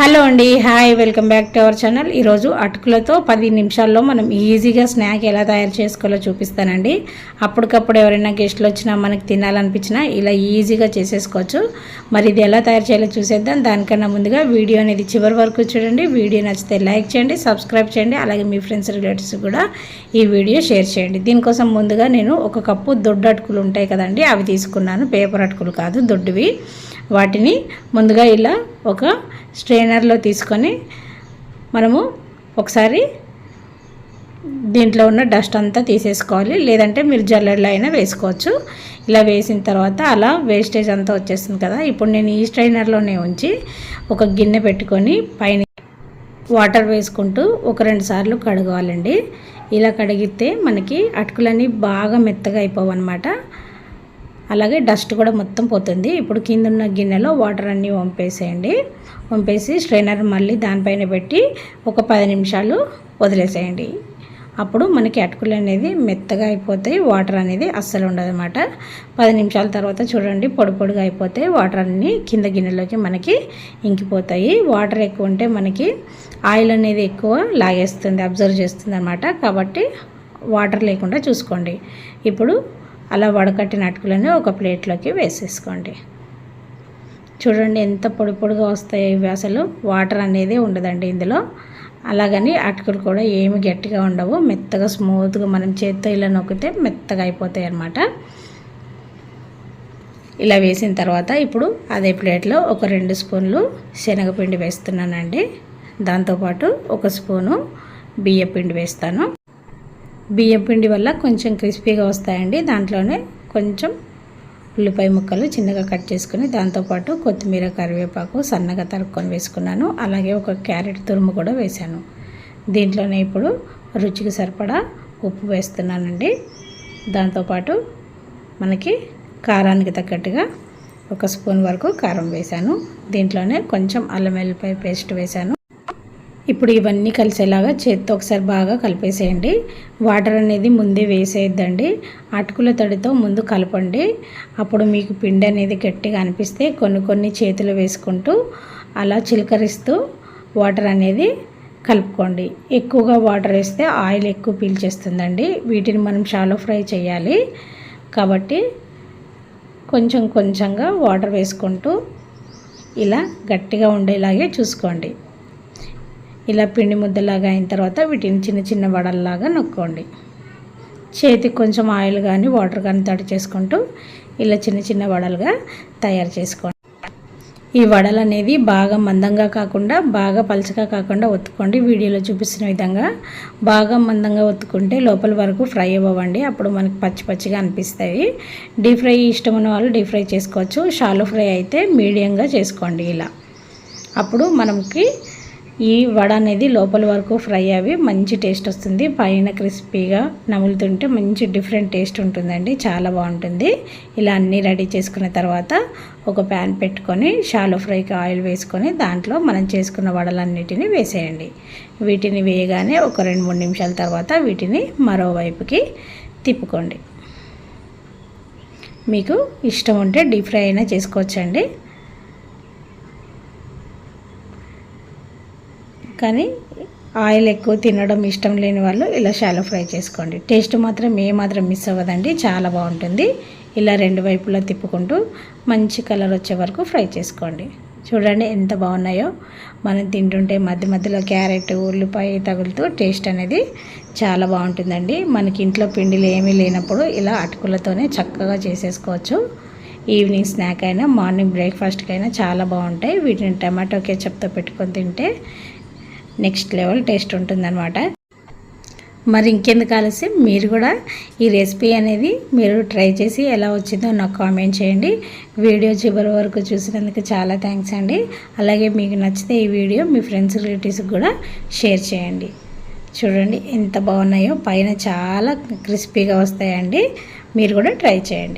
Hello అండి hi welcome back to our channel. ఈరోజు అటుకులతో పది నిమిషాల్లో మనం ఈజీగా స్నాక్ ఎలా తయారు చేసుకోవాలో చూపిస్తానండి. అప్పటికప్పుడు ఎవరైనా గెస్ట్లు వచ్చినా మనకి తినాలనిపించినా ఇలా ఈజీగా చేసేసుకోవచ్చు. మరి ఇది ఎలా తయారు చేయాలో చూసేద్దాం. దానికన్నా ముందుగా వీడియో అనేది చివరి వరకు చూడండి. వీడియో నచ్చితే లైక్ చేయండి సబ్స్క్రైబ్ చేయండి అలాగే మీ ఫ్రెండ్స్ రిలేటివ్స్ కూడా ఈ వీడియో షేర్ చేయండి. దీనికోసం ముందుగా నేను ఒక కప్పు దొడ్డు అటుకులు ఉంటాయి కదండి అవి తీసుకున్నాను. పేపర్ అటుకులు కాదు దొడ్డువి. వాటిని ముందుగా ఇలా ఒక స్ట్రైనర్లో తీసుకొని మనము ఒకసారి దీంట్లో ఉన్న డస్ట్ అంతా తీసేసుకోవాలి. లేదంటే మీరు జల్లెడలో అయినా వేసుకోవచ్చు. ఇలా వేసిన తర్వాత అలా వేస్టేజ్ అంతా వచ్చేస్తుంది కదా. ఇప్పుడు నేను ఈ స్ట్రైనర్లోనే ఉంచి ఒక గిన్నె పెట్టుకొని పైన వాటర్ వేసుకుంటూ ఒక రెండు సార్లు కడగాలండి. ఇలా కడిగితే మనకి అటుకులన్నీ బాగా మెత్తగా అయిపోవు అనమాట అలాగే డస్ట్ కూడా మొత్తం పోతుంది. ఇప్పుడు కింద ఉన్న గిన్నెలో వాటర్ అన్నీ వంపేసేయండి. వంపేసి స్ట్రైనర్ మళ్ళీ దానిపైన పెట్టి ఒక పది నిమిషాలు వదిలేసేయండి. అప్పుడు మనకి అటుకులు అనేది మెత్తగా అయిపోతాయి. వాటర్ అనేది అస్సలు ఉండదన్నమాట. పది నిమిషాల తర్వాత చూడండి పొడి పొడిగా అయిపోతాయి వాటర్ అన్నీ కింద గిన్నెలోకి మనకి ఇంకిపోతాయి. వాటర్ ఎక్కువ ఉంటే మనకి ఆయిల్ అనేది ఎక్కువ లాగేస్తుంది అబ్జర్వ్ చేస్తుంది అనమాట కాబట్టి వాటర్ లేకుండా చూసుకోండి. ఇప్పుడు అలా వడకట్టిన అటుకులని ఒక ప్లేట్లోకి వేసేసుకోండి. చూడండి ఎంత పొడి పొడిగా వస్తాయి ఇవి అసలు. వాటర్ అనేది ఉండదండి ఇందులో. అలాగని అటుకులు కూడా ఏమి గట్టిగా ఉండవు. మెత్తగా స్మూత్గా మనం చేత్తో ఇలా నొక్కితే మెత్తగా అయిపోతాయి అన్నమాట. ఇలా వేసిన తర్వాత ఇప్పుడు అదే ప్లేట్లో ఒక రెండు స్పూన్లు శనగపిండి వేస్తున్నానండి. దాంతోపాటు ఒక స్పూను బియ్యపిండి వేస్తాను. బియ్యం పిండి వల్ల కొంచెం క్రిస్పీగా వస్తాయండి. దాంట్లోనే కొంచెం ఉల్లిపాయ ముక్కలు చిన్నగా కట్ చేసుకుని దాంతోపాటు కొత్తిమీర కరివేపాకు సన్నగా తరుక్కొని వేసుకున్నాను. అలాగే ఒక క్యారెట్ తురుము కూడా వేశాను. దీంట్లోనే ఇప్పుడు రుచికి సరిపడా ఉప్పు వేస్తున్నానండి. దాంతోపాటు మనకి కారానికి తగ్గట్టుగా ఒక స్పూన్ వరకు కారం వేశాను. దీంట్లోనే కొంచెం అల్లం వెల్లిపాయ పేస్ట్ వేశాను. ఇప్పుడు ఇవన్నీ కలిసేలాగా చేత్తో ఒకసారి బాగా కలిపేసేయండి. వాటర్ అనేది ముందే వేసేయద్దండి. అటుకుల తడితో ముందు కలపండి. అప్పుడు మీకు పిండి అనేది గట్టిగా అనిపిస్తే కొన్ని కొన్ని చేతులు వేసుకుంటూ అలా చిలకరిస్తూ వాటర్ అనేది కలుపుకోండి. ఎక్కువగా వాటర్ వేస్తే ఆయిల్ ఎక్కువ పీల్చేస్తుందండి. వీటిని మనం షాలో ఫ్రై చేయాలి. కాబట్టి కొంచెం కొంచెంగా వాటర్ వేసుకుంటూ ఇలా గట్టిగా ఉండేలాగే చూసుకోండి. ఇలా పిండి ముద్దలాగా అయిన తర్వాత వీటిని చిన్న చిన్న వడల్లాగా నొక్కోండి. చేతికి కొంచెం ఆయిల్ కానీ వాటర్ కానీ తడి చేసుకుంటూ ఇలా చిన్న చిన్న వడలుగా తయారు చేసుకోండి. ఈ వడలు అనేది బాగా మందంగా కాకుండా బాగా పలచగా కాకుండా ఒత్తుకోండి. వీడియోలో చూపిస్తున్న విధంగా బాగా మందంగా ఒత్తుకుంటే లోపల వరకు ఫ్రై అవ్వండి. అప్పుడు మనకి పచ్చి పచ్చిగా అనిపిస్తాయి. డీప్ ఫ్రై ఇష్టం ఉన్న వాళ్ళు డీప్ ఫ్రై చేసుకోవచ్చు. షాలో ఫ్రై అయితే మీడియంగా చేసుకోండి ఇలా. అప్పుడు మనకి ఈ వడ అనేది లోపల వరకు ఫ్రై అవి మంచి టేస్ట్ వస్తుంది. పైన క్రిస్పీగా నములుతుంటే మంచి డిఫరెంట్ టేస్ట్ ఉంటుందండి. చాలా బాగుంటుంది. ఇలా అన్నీ రెడీ చేసుకున్న తర్వాత ఒక ప్యాన్ పెట్టుకొని షాలో ఫ్రైకి ఆయిల్ వేసుకొని దాంట్లో మనం చేసుకున్న వడలన్నిటిని వేసేయండి. వీటిని వేయగానే ఒక రెండు మూడు నిమిషాల తర్వాత వీటిని మరోవైపుకి తిప్పుకోండి. మీకు ఇష్టం ఉంటే డీప్ ఫ్రై అయినా చేసుకోవచ్చండి. కానీ ఆయిల్ ఎక్కువ తినడం ఇష్టం లేని వాళ్ళు ఇలా షాలో ఫ్రై చేసుకోండి. టేస్ట్ మాత్రం ఏ మాత్రం మిస్ అవ్వదండి. చాలా బాగుంటుంది. ఇలా రెండు వైపులా తిప్పుకుంటూ మంచి కలర్ వచ్చే వరకు ఫ్రై చేసుకోండి. చూడండి ఎంత బాగున్నాయో. మనం తింటుంటే మధ్య మధ్యలో క్యారెట్ ఉల్లిపాయ తగులుతూ టేస్ట్ అనేది చాలా బాగుంటుందండి. మనకి ఇంట్లో పిండిలు ఏమీ లేనప్పుడు ఇలా అటుకులతోనే చక్కగా చేసేసుకోవచ్చు. ఈవినింగ్ స్నాక్ అయినా మార్నింగ్ బ్రేక్ఫాస్ట్కి అయినా చాలా బాగుంటాయి. వీటిని టమాటో కేచప్తో పెట్టుకొని తింటే నెక్స్ట్ లెవెల్ టేస్ట్ ఉంటుందన్నమాట. మరి ఇంకెందుకు ఆలస్యం? మీరు కూడా ఈ రెసిపీ అనేది మీరు ట్రై చేసి ఎలా వచ్చిందో నాకు కామెంట్ చేయండి. వీడియో చివరి వరకు చూసినందుకు చాలా థ్యాంక్స్ అండి. అలాగే మీకు నచ్చితే ఈ వీడియో మీ ఫ్రెండ్స్ రిలేటివ్స్కి కూడా షేర్ చేయండి. చూడండి ఎంత బాగున్నాయో. పైన చాలా క్రిస్పీగా వస్తాయండి. మీరు కూడా ట్రై చేయండి.